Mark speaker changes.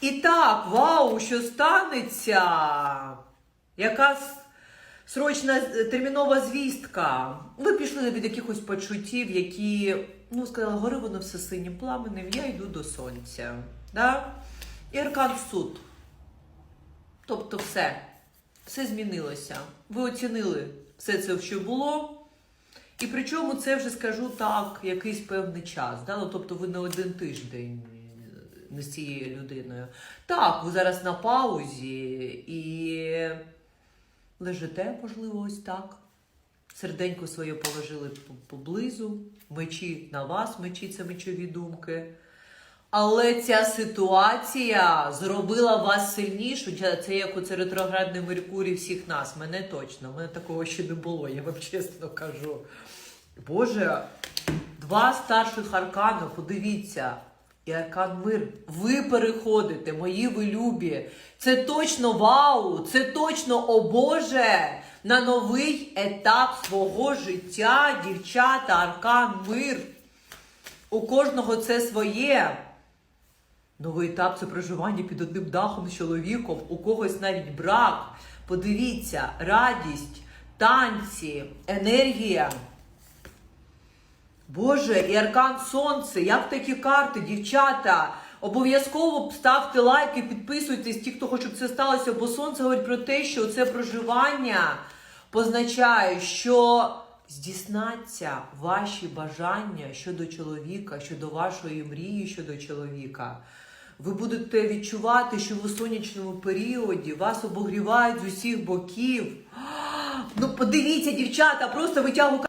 Speaker 1: І так, вау, що станеться? Якась срочна е, термінова звістка. Ви пішли від якихось почуттів, які, ну, сказали, гори воно все синім пламенем, я йду до сонця. Да? І аркан суд. Тобто все. Все змінилося. Ви оцінили все це, що було. І причому це вже скажу так, якийсь певний час. Да? Ну, тобто ви не один тиждень з цією людиною. Так, ви зараз на паузі і лежите, можливо, ось так. Серденько своє положили поблизу, мечі на вас, мечі це мечові думки. Але ця ситуація зробила вас сильнішу. Це- Це як оце ретроградний Меркурій всіх нас. Мене точно. Мене такого ще не було, я вам чесно кажу. Боже, два старших аркани, подивіться. І аркан мир. Ви переходите, мої ви любі. Це точно вау! Це точно, о Боже! На новий етап свого життя, дівчата, аркан мир. У кожного це своє. Новий етап це проживання під одним дахом з чоловіком, у когось навіть брак. Подивіться, радість, танці, енергія. Боже, і аркан сонце, як такі карти, дівчата. Обов'язково ставте лайки, підписуйтесь, ті, хто хоче, щоб це сталося, бо сонце говорить про те, що це проживання позначає, що здійсняться ваші бажання щодо чоловіка, щодо вашої мрії щодо чоловіка. Ви будете відчувати, що в сонячному періоді вас обогрівають з усіх боків. Ну, подивіться, дівчата, просто витягу